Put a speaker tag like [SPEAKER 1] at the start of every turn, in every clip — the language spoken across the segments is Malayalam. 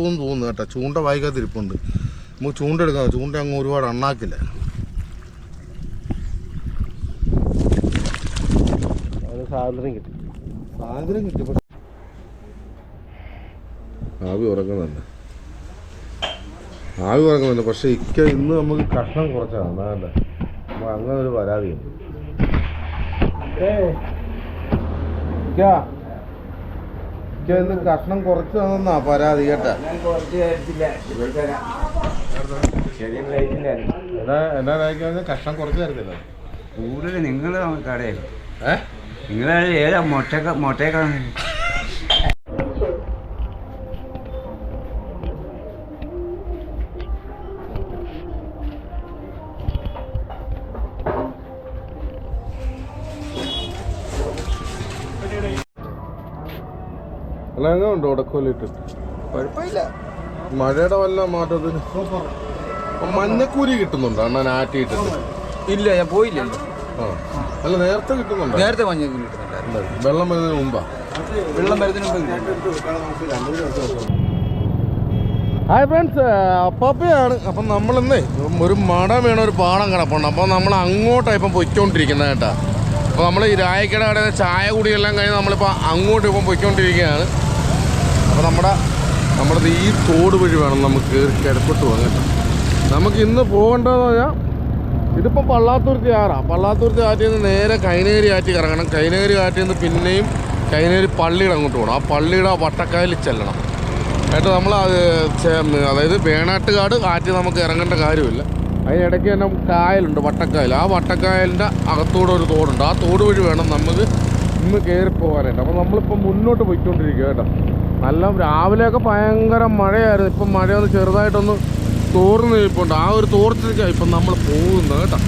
[SPEAKER 1] തോന്നുന്നു തോന്നുന്നു കേട്ടോ. ചൂണ്ട വായിക്കാതിരിപ്പുണ്ട് നമുക്ക് ചൂണ്ട എടുക്കാം ചൂണ്ട അങ്ങ് ഒരുപാട് അണ്ണാക്കില്ല?
[SPEAKER 2] അത് സ്വാതന്ത്ര്യം കിട്ടി.
[SPEAKER 1] സ്വാതന്ത്ര്യം കിട്ടി. പക്ഷെ ആവി ഉറങ്ങുന്നുണ്ട്. ആവി ഉറങ്ങുന്നുണ്ട്. പക്ഷെ ഇക്ക ഇന്ന് നമുക്ക് കഷ്ണം കുറച്ചാണ്. നമുക്ക് അങ്ങനെ ഒരു പരാതിയുണ്ട്. ഇക്ക. ഇന്ന് കഷ്ണം കുറച്ച് തന്നാ പരാതി കേട്ടാ എന്നാ എന്നാ കഴിക്കാൻ കഷ്ണം കുറച്ച് തരത്തില്ല.
[SPEAKER 2] കൂടുതൽ നിങ്ങൾ കടയിൽ
[SPEAKER 1] ഏഹ്
[SPEAKER 2] നിങ്ങൾ ഏതാ മുട്ടക്ക മുട്ടയൊക്കെ
[SPEAKER 1] ഉണ്ട്? ഉടക്കോലിട്ട്
[SPEAKER 2] കുഴപ്പമില്ല.
[SPEAKER 1] മഴയുടെ വല്ല മാറ്റത്തിന്? മഞ്ഞക്കൂരി കിട്ടുന്നുണ്ടോ? അണ്ണൻ ആറ്റിയിട്ടുണ്ട്
[SPEAKER 2] ഇല്ല ഞാൻ പോയില്ല
[SPEAKER 1] ആ. അല്ല നേരത്തെ കിട്ടുന്നുണ്ട്?
[SPEAKER 2] നേരത്തെ
[SPEAKER 1] വെള്ളം വരുന്നതിന് മുമ്പാ?
[SPEAKER 2] വെള്ളം വരുന്നതിന്
[SPEAKER 1] ഹായ് ഫ്രണ്ട്സ് അപ്പാപ്പയാണ്. അപ്പം നമ്മളിന്നേ ഒരു മട വീണ ഒരു പാടം കിടപ്പുണ്ട്. അപ്പോൾ നമ്മൾ അങ്ങോട്ടാണ് ഇപ്പം പൊയ്ക്കൊണ്ടിരിക്കുന്നത് കേട്ടോ. അപ്പോൾ നമ്മൾ ഈ രായക്കട കടയിൽ ചായ കുടിയെല്ലാം കഴിഞ്ഞ് നമ്മളിപ്പോൾ അങ്ങോട്ട് ഇപ്പം പൊയ്ക്കൊണ്ടിരിക്കുകയാണ്. അപ്പോൾ നമ്മുടെ നമ്മുടെ ഈ തോട് വഴി വേണം നമുക്ക് കിടക്കോട്ട് പോകാൻ നമുക്ക് ഇന്ന് പോകേണ്ടതെന്ന് പറഞ്ഞാൽ ഇതിപ്പോൾ പള്ളാത്തുരുത്തി ആറാണ് പള്ളാത്തുരുത്തി ആറ്റിൽ നിന്ന് നേരെ കൈനേരി ആറ്റി ഇറങ്ങണം കൈനേരി ആറ്റിൽ നിന്ന് പിന്നെയും കൈനേരി പള്ളിയുടെ അങ്ങോട്ട് പോകണം. ആ പള്ളിയുടെ വട്ടക്കായലിൽ ചെല്ലണം. എന്നിട്ട് നമ്മൾ അത് അതായത് വേണാട്ടുകാട് ആറ്റി നമുക്ക് ഇറങ്ങേണ്ട കാര്യമില്ല. അതിനിടയ്ക്ക് തന്നെ കായലുണ്ട് വട്ടക്കായൽ. ആ വട്ടക്കായലിന്റെ അകത്തൂടെ ഒരു തോടുണ്ട്. ആ തോട് വഴി വേണം നമുക്ക് ഇന്ന് കയറി പോകാനായിട്ട്. അപ്പോൾ നമ്മളിപ്പോൾ മുന്നോട്ട് പോയിക്കൊണ്ടിരിക്കുക കേട്ടോ. നല്ല രാവിലെയൊക്കെ ഭയങ്കര മഴയായിരുന്നു. ഇപ്പം മഴയൊന്ന് ചെറുതായിട്ടൊന്ന് തോർന്ന് നിൽപ്പുണ്ട്. ആ ഒരു തോർച്ചയ്ക്കാണ് ഇപ്പം നമ്മൾ പോകുന്നത് കേട്ടോ.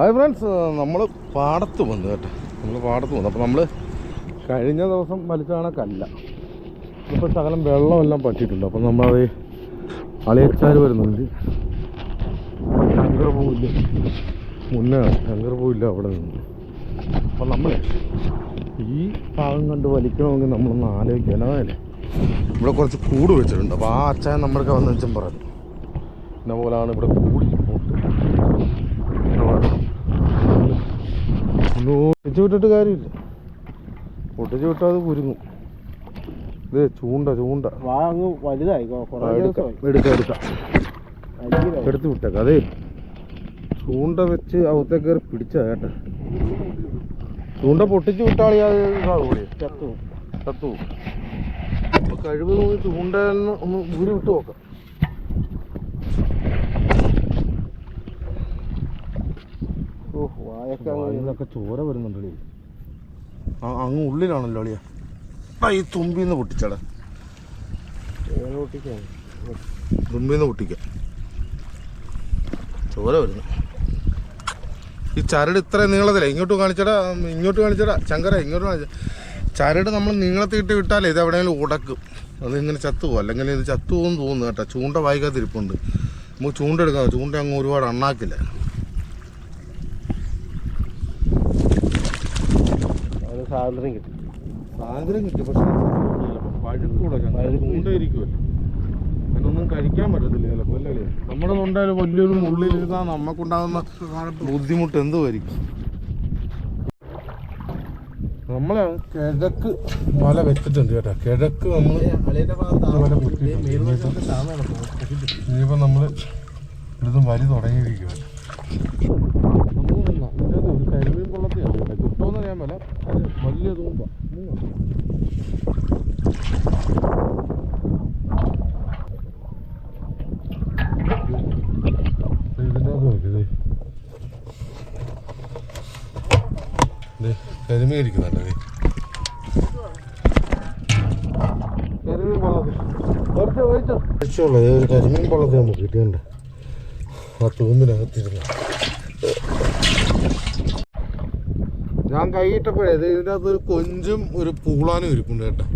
[SPEAKER 1] ഹായ് ഫ്രണ്ട്സ് നമ്മൾ പാടത്ത് വന്നു കേട്ടോ. നമ്മൾ പാടത്ത് വന്നു. അപ്പോൾ നമ്മൾ കഴിഞ്ഞ ദിവസം വലിച്ച കണക്കല്ല ഇപ്പോൾ ശകലം വെള്ളമെല്ലാം പറ്റിയിട്ടുണ്ട്. അപ്പം നമ്മളത് അളിയച്ചാർ വരുന്നുണ്ട്. ശങ്കർ പോവില്ല മുന്നേ ശങ്കർ പോവില്ല അവിടെ നിന്ന്? അപ്പം നമ്മൾ ഈ ഭാഗം കണ്ട് വലിക്കണമെങ്കിൽ നമ്മളൊന്ന് ആലോചിക്കുക അതല്ലേ ഇവിടെ കുറച്ച് കൂട് വെച്ചിട്ടുണ്ട്. അപ്പോൾ ആ അച്ഛൻ നമ്മളൊക്കെ വന്ന അച്ഛൻ പറഞ്ഞു എന്നെ പോലാണ് ഇവിടെ കൂടി ഒന്ന് വിട്ടിട്ട് കാര്യമില്ല. പൊട്ടിച്ച് വിട്ടാൽ അത് കുരുങ്ങും. ഇത് ചൂണ്ട ചൂണ്ട.
[SPEAKER 2] വാങ്ങും വലുതായി
[SPEAKER 1] എടുക്കാം എടുക്കാം. എടുത്ത് വിട്ടേക്കാം. അതെ ചൂണ്ട വെച്ച് അവത്തെ കയറി പിടിച്ചാ കേട്ടാ. ചൂണ്ട പൊട്ടിച്ച് വിട്ടാളി അത് ഇതാവൂലേ ചത്തു. ചത്തു. അപ്പൊ കഴിവ് ചൂണ്ട ഒന്ന് ഊരി വിട്ടു നോക്കാം.
[SPEAKER 2] ഓ വായൊക്കെ
[SPEAKER 1] ചോര വരുന്നുണ്ടല്ലേ ആ അങ്ങ് ഉള്ളിലാണല്ലോ അളിയ. ആ ഈ തുമ്പിന്ന് പൊട്ടിച്ചടാ. തുമ്പിന്ന് പൊട്ടിക്കാം. ചോര വരുന്നു. ഈ ചരട് ഇത്ര നീളത്തില്ല ഇങ്ങോട്ട് കാണിച്ചടാ ഇങ്ങോട്ട് കാണിച്ചടാ. ശങ്കര ഇങ്ങോട്ട് കാണിച്ച. ചരട് നമ്മൾ നീളത്തിട്ട് വിട്ടാലേ ഇത് എവിടെയെങ്കിലും ഉടക്കും. അത് ഇങ്ങനെ ചത്തുപോകും അല്ലെങ്കിൽ ഇത് ചത്തുപോകും തോന്നുന്നു കേട്ടോ. ചൂണ്ട വായിക്കാതിരിപ്പുണ്ട്. നമുക്ക് ചൂണ്ട എടുക്കാം ചൂണ്ട അങ്ങ് ഒരുപാട് അണ്ണാക്കില്ല
[SPEAKER 2] സ്വാതന്ത്ര്യം കിട്ടി.
[SPEAKER 1] സ്വാതന്ത്ര്യം കിട്ടി. പക്ഷെ പഴുക്കൂടെ ചൂണ്ടയിരിക്കുമല്ലോ അതിനൊന്നും കഴിക്കാൻ പറ്റത്തില്ല ചിലപ്പോൾ അല്ലേ നമ്മുടെ തൊണ്ടായാലും വലിയൊരു ഉള്ളിലിരുന്നാൽ നമുക്കുണ്ടാകുന്ന ബുദ്ധിമുട്ട് എന്തുമായിരിക്കും നമ്മളെ കിഴക്ക് വല വെച്ചിട്ടുണ്ട് കേട്ടോ. കിഴക്ക് നമ്മൾ വല നമ്മൾ ഇനിയിപ്പോൾ നമ്മൾ ഇതും വലി തുടങ്ങിയിരിക്കുക ഒരു കരിമീൻ കൊള്ളത്തിയാണ് കേട്ടോ കിട്ടുമെന്ന് അറിയാൻ അത് വലിയ തൂമ്പ. കരിമീൻ ഇരിക്കുന്നുണ്ട് ഒരു കരിമീൻ പള്ളത്തിൽ നമുക്ക് കിട്ടിയുണ്ട് ആ തൂമ്പിനകത്തിരുന്നു ഞാൻ കൈയിട്ടപ്പോഴേ ഇതിന്റെ അകത്ത് ഒരു കൊഞ്ചും ഒരു പൂളാനും ഇരിപ്പുണ്ട് കേട്ടോ.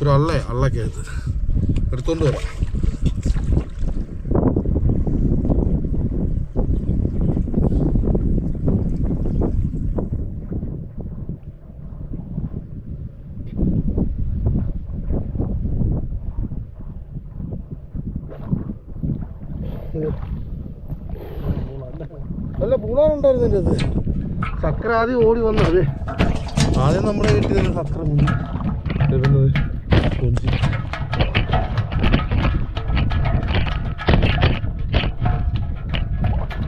[SPEAKER 1] ഒരു അള്ളേ അള്ളക്കകത്ത് എടുത്തോണ്ട് വരാം. അല്ല പൂളാനുണ്ടായിരുന്നു എന്റെ അത് ചക്ര ആദ്യം ഓടി വന്നത്. ആദ്യം നമ്മുടെ വീട്ടിൽ നിന്ന് ചക്ര വരുന്നത് കൊഞ്ചി.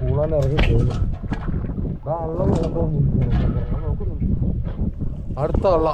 [SPEAKER 1] പൂളാൻ ഇറങ്ങി പോകുന്നു അടുത്ത അള്ള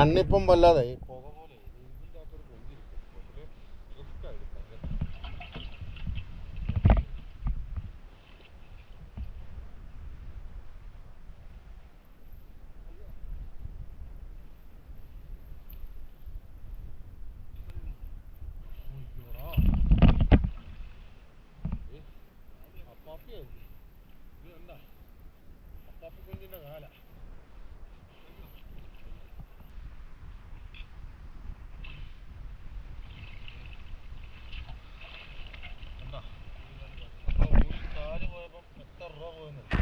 [SPEAKER 1] കണ്ണിപ്പം വല്ലാതെ. അപ്പാപ്പി അപ്പാപ്പി കുഞ്ഞിന്റെ കാലാണ് Roman.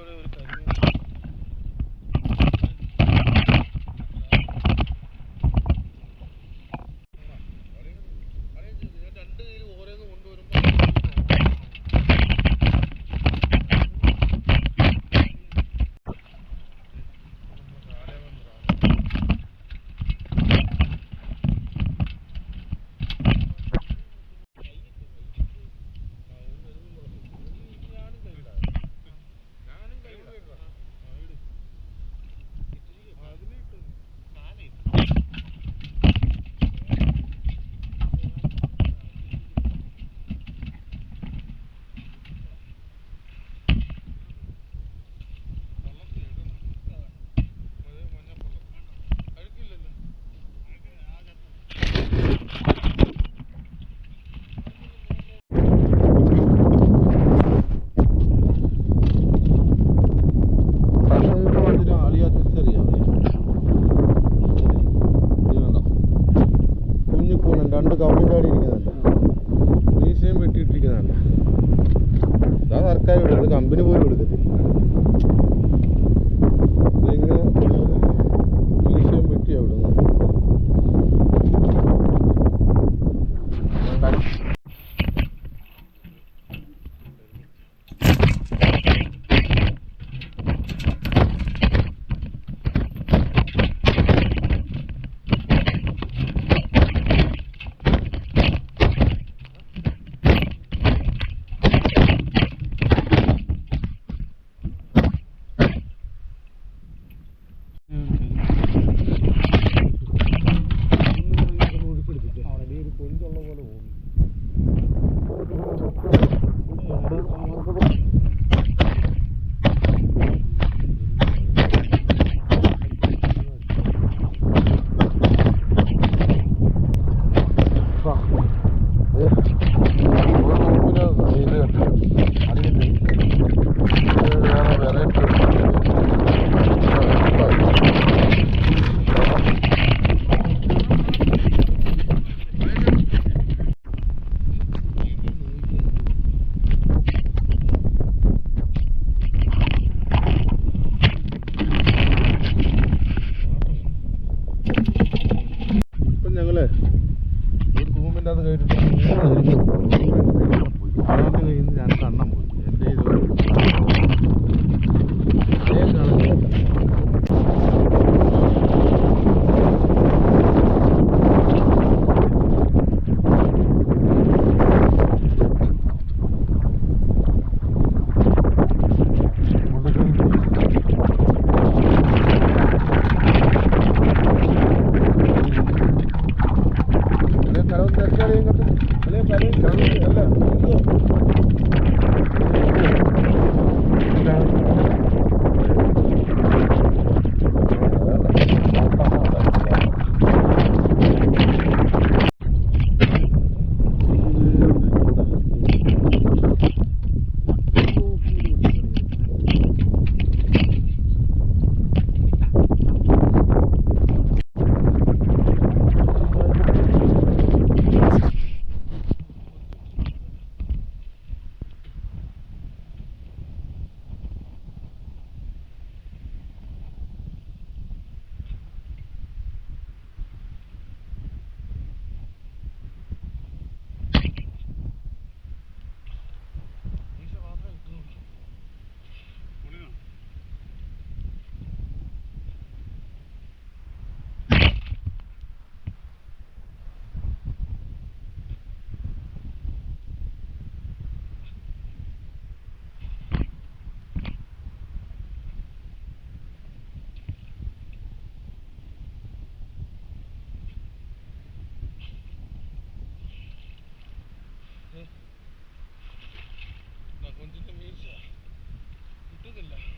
[SPEAKER 1] ஒரு പമ്പിന് പോലും എടുക്കത്തില്ല കൊഞ്ചുള്ള പോലെ തോന്നി الحمد لله.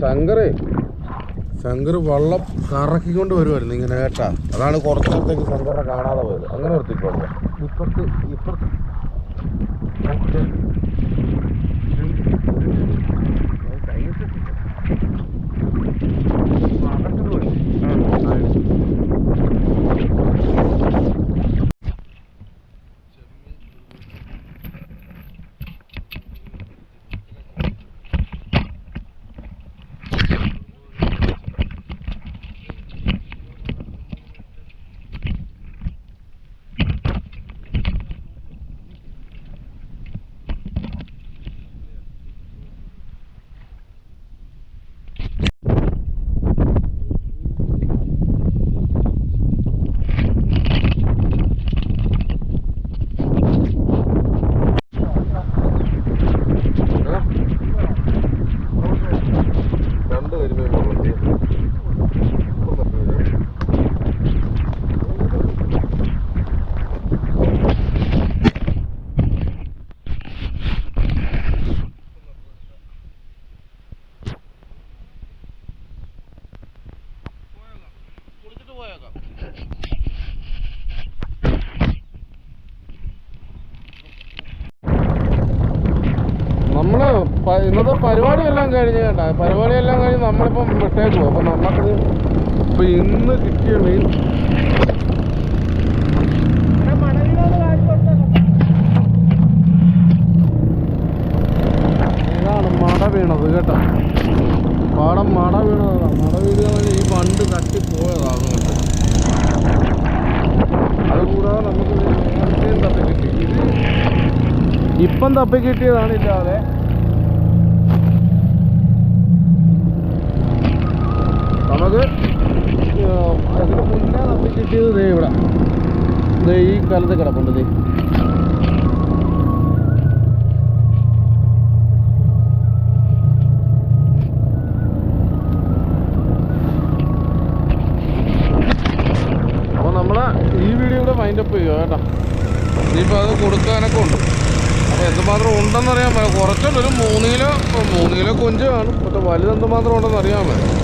[SPEAKER 1] ശങ്കറേ. ശങ്കർ വള്ളം കറക്കിക്കൊണ്ട് വരുമായിരുന്നു ഇങ്ങനെ കേട്ടാ. അതാണ് കുറച്ച് നേരത്തേക്ക് ശങ്കറിനെ കാണാതെ പോയത്. അങ്ങനെ നിർത്തിക്കോളൂ
[SPEAKER 2] ഇപ്പുറത്ത് ഇപ്പുറത്ത്.
[SPEAKER 1] രണ്ട് കരിമീൻ കൊള്ളുന്നു നമ്മൾ പ- ഇന്നത്തെ പരിപാടിയെല്ലാം കഴിഞ്ഞ് കേട്ടാ പരിപാടിയെല്ലാം കഴിഞ്ഞ് നമ്മളിപ്പം വിട്ടേക്കുവോ അപ്പൊ നമുക്ക് ഇപ്പൊ ഇന്ന് കിട്ടിയ മീൻ. ഇതാണ് മട വീണത് കേട്ടോ. പാടം മട വീണതാണ്. മട വീഴുകയാണെങ്കിൽ ഈ പണ്ട് തട്ടിപ്പോയതാണ് കേട്ടോ. അതുകൂടാതെ നമുക്ക് തപ്പി കിട്ടി. ഇത് ഇപ്പം തപ്പി കിട്ടിയതാണ് ഇല്ലാതെ. അതിന് മുന്നേ തപ്പി കിട്ടിയത് ദേ ഇവിടെ ദേ ഈ കാലത്ത് കിടപ്പുണ്ട് ദേ അപ്പോൾ നമ്മളെ ഈ വീഡിയോ കൂടെ മൈൻഡപ്പ് ചെയ്യുക കേട്ടോ. ഇനിയിപ്പോൾ അത് കൊടുക്കാനൊക്കെ ഉണ്ട്. അപ്പോൾ എന്തുമാത്രം ഉണ്ടെന്ന് അറിയാൻ പറ്റില്ല. കുറച്ചുണ്ട് ഒരു മൂന്ന് കിലോ മൂന്ന് കിലോ കൊഞ്ച് കാണും. പക്ഷെ വലുത് ഉണ്ടെന്ന് അറിയാൻ പറ്റും